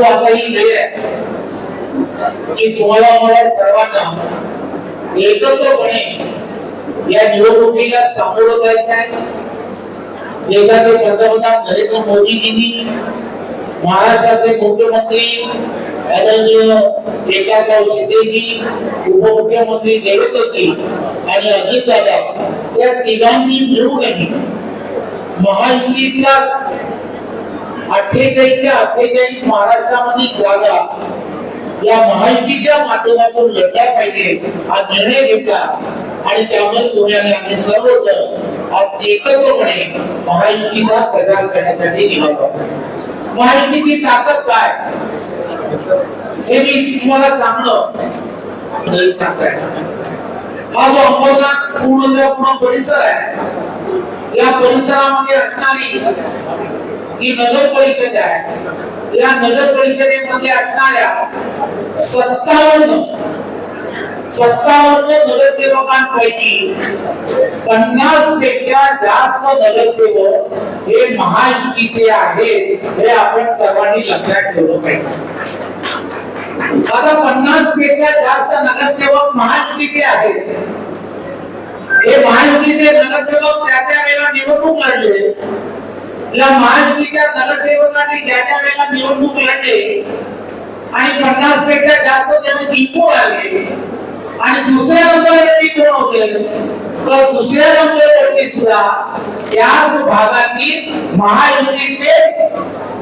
परंतु आता ही वेळ आहे. की तुम्हाला मला सर्वांना एकत्रपणे या निवडणुकीला सामोरं जायचं आहे. देशाचे पंतप्रधान नरेंद्र मोदीजींनी महाराष्ट्राचे मुख्यमंत्री आदरणीय एकनाथराव शिंदेजी उपमुख्यमंत्री देवेंद्रजी आणि अजित दादा या तिघांनी मिळूनही महायुतीचा अठ्ठेचाळीसच्या अठ्ठेचाळीस महाराष्ट्रामध्ये जागा या महायुतीच्या माध्यमातून लढल्या पाहिजे हा निर्णय घेतला. आणि त्यामुळे पुण्याने आम्ही सर्वजण आज एकत्रपणे महायुतीचा प्रचार करण्यासाठी निघालो महायुतीची ताकद काय? हे मी तुम्हाला सांगणं सांगताय हा जो अंबरनाथ पूर्ण पूर्ण परिसर आहे या परिसरामध्ये असणारी ही नगर परिषद आहे. या नगर परिषदेमध्ये असणाऱ्या सत्तावन्न सत्तावन्न नगरसेवकांपैकी पन्नासपेक्षा जास्त नगरसेवक हे महायुतीचे आहेत हे आपण सर्वांनी लक्षात ठेवलं पाहिजे. आता पन्नासपेक्षा जास्त नगरसेवक महायुतीचे आहेत. हे महायुतीचे नगरसेवक त्या त्या वेळेला निवडणूक लढले. या महायुतीच्या नगरसेवकांनी ज्या ज्या वेळेला निवडणूक लढले. आणि पन्नासपेक्षा जास्त जण जिंकू लागले आणि दुसऱ्या नंबरवरती कोण होते? तर दुसऱ्या नंबरवरती सुद्धा याच भागातील महायुतीचे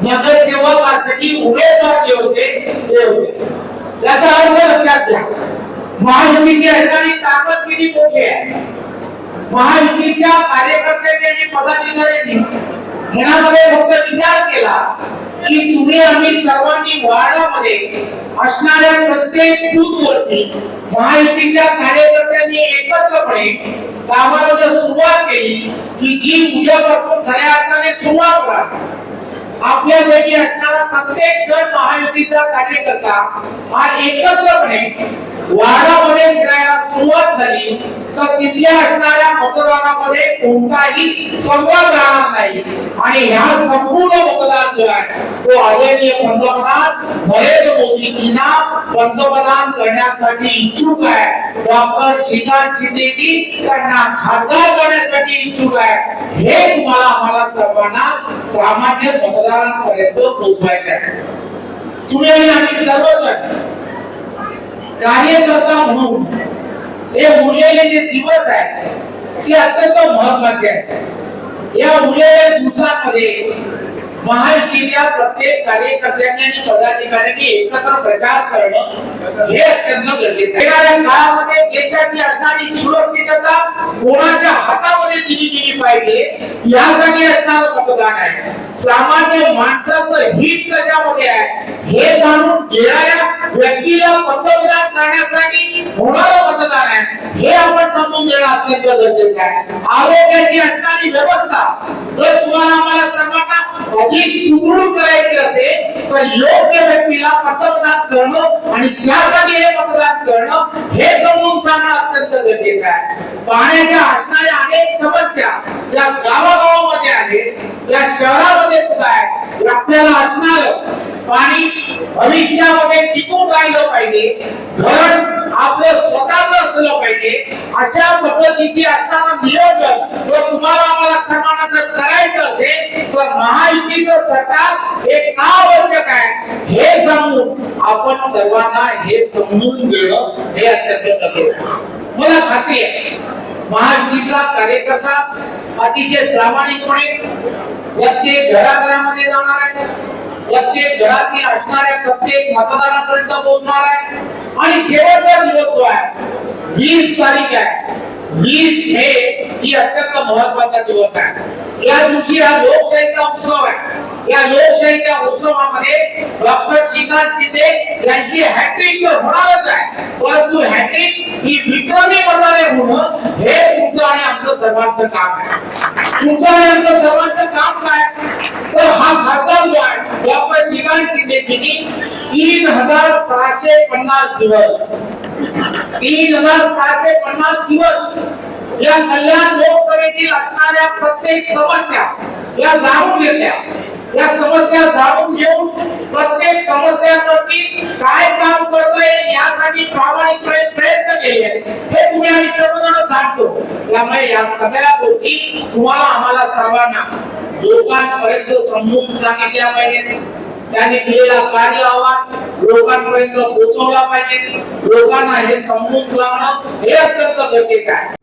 नगरसेवकासाठी उमेदवार जे होते ते होते. याचा अर्थ लक्षात घ्या. महायुतीची असणारी ताकद किती मोठी आहे. महायुतीच्या कार्यकर्त्यांनी आणि पदाधिकाऱ्यांनी मनामध्ये फक्त विचार केला की तुम्ही आम्ही सर्वांनी वार्डामध्ये असणाऱ्या प्रत्येक बूथ वरती महायुतीच्या कार्यकर्त्यांनी एकत्रपणे कामाला जर सुरुवात केली की जी उद्यापासून खऱ्या अर्थाने सुरुवात होणार. आपल्यापैकी असणारा प्रत्येक जण महायुतीचा कार्यकर्ता हा एकत्रपणे वाडामध्ये फिरायला सुरुवात झाली तर तिथल्या असणाऱ्या मतदानामध्ये कोणताही संवाद राहणार नाही. आणि ह्या संपूर्ण मतदार जो आहे तो आदरणीय पंतप्रधान नरेंद्र मोदीजींना पंतप्रधान करण्यासाठी इच्छुक आहे. डॉक्टर श्रीकांत शिंदेजी त्यांना खासदार करण्यासाठी इच्छुक आहे. हे तुम्हाला आम्हाला सर्वांना सामान्य मतदारांपर्यंत पोहोचवायचं आहे. तुम्ही आणि आम्ही सर्वजण कार्यकर्ता म्हणून हे उरलेले जे दिवस आहेत ते अत्यंत महत्त्वाचे आहेत या उरलेल्या दिवसांमध्ये महायुतीच्या प्रत्येक कार्यकर्त्यांनी आणि पदाधिकाऱ्यांनी एकत्र प्रचार करणं हे अत्यंत गरजेचं येणाऱ्या काळामध्ये देशाची असणारी सुरक्षितता कोणाच्या हातामध्ये दिली गेली पाहिजे यासाठी असणारं मतदान आहे. सामान्य माणसाचं हित त्याच्यामध्ये आहे हे जाणून घेणाऱ्या व्यक्तीला पंतप्रधान करण्यासाठी होणारं मतदान आहे हे आपण समजून घेणं अत्यंत गरजेचं आहे. आरोग्याची असणारी व्यवस्था जर तुम्हाला आम्हाला सर्वांना अधिक सुदृढ करायचे असेल तर योग्य व्यक्तीला मतदान करणं आणि त्यासाठी हे मतदान करणं हे समजून सांगणं अत्यंत गरजेचं आहे. पाण्याच्या असणाऱ्या अनेक समस्या ज्या गावागावामध्ये आहेत ज्या शहरामध्ये सुद्धा आहे आपल्याला असणार पाणी भविष्यामध्ये टिकून राहिलं पाहिजे धरण आपलं स्वतःच असलं पाहिजे अशा पद्धतीची असताना नियोजन महायुतीचं सरकार हे का आवश्यक आहे. हे समजून आपण सर्वांना हे समजून घेणं हे अत्यंत गरजेचं मला खात्री आहे महायुतीचा कार्यकर्ता अतिशय प्रामाणिकपणे प्रत्येक घराघरामध्ये जाणार आहे. प्रत्येक घरातील असणाऱ्या प्रत्येक मतदारापर्यंत पोहोचणार आहे. आणि शेवटचा दिवस जो आहे वीस तारीख आहे. वीस मे ही अत्यंत महत्त्वाचा दिवस आहे. या दिवशी हा लोकशाहीचा उत्सव आहे. या लोकशाहीच्या उत्सवामध्ये डॉक्टर श्रीकांत शिंदे यांची हॅट्रिक तर होणारच आहे. परंतु हॅट्रिक ही विक्रमी प्रकारे म्हणून हे तुमचं आणि आमचं सर्वांचं काम आहे. तुमचं आणि आमचं सर्वांचं काम काय? तर हा खासदार जो आहे डॉक्टर श्रीकांत शिंदे यांनी तीन हजार सहाशे पन्नास दिवस तीन हजार सहाशे पन्नास दिवस या कल्याण लोकसभेतील असणाऱ्या प्रत्येक समस्या या जाणून घेतल्या. या समस्या जाणून घेऊन प्रत्येक समस्यांवरती काय काम करता येईल यासाठी प्रामाणिकपणे प्रयत्न केले हे तुम्ही आम्ही सर्वजण जाणतो. त्यामुळे या सगळ्या गोष्टी तुम्हाला आम्हाला सर्वांना लोकांपर्यंत समजून सांगितल्या पाहिजेत. त्यांनी केलेला कार्य आव्हान लोकांपर्यंत पोहोचवला पाहिजे. लोकांना हे समजून सांगणं हे अत्यंत गरजेचं आहे.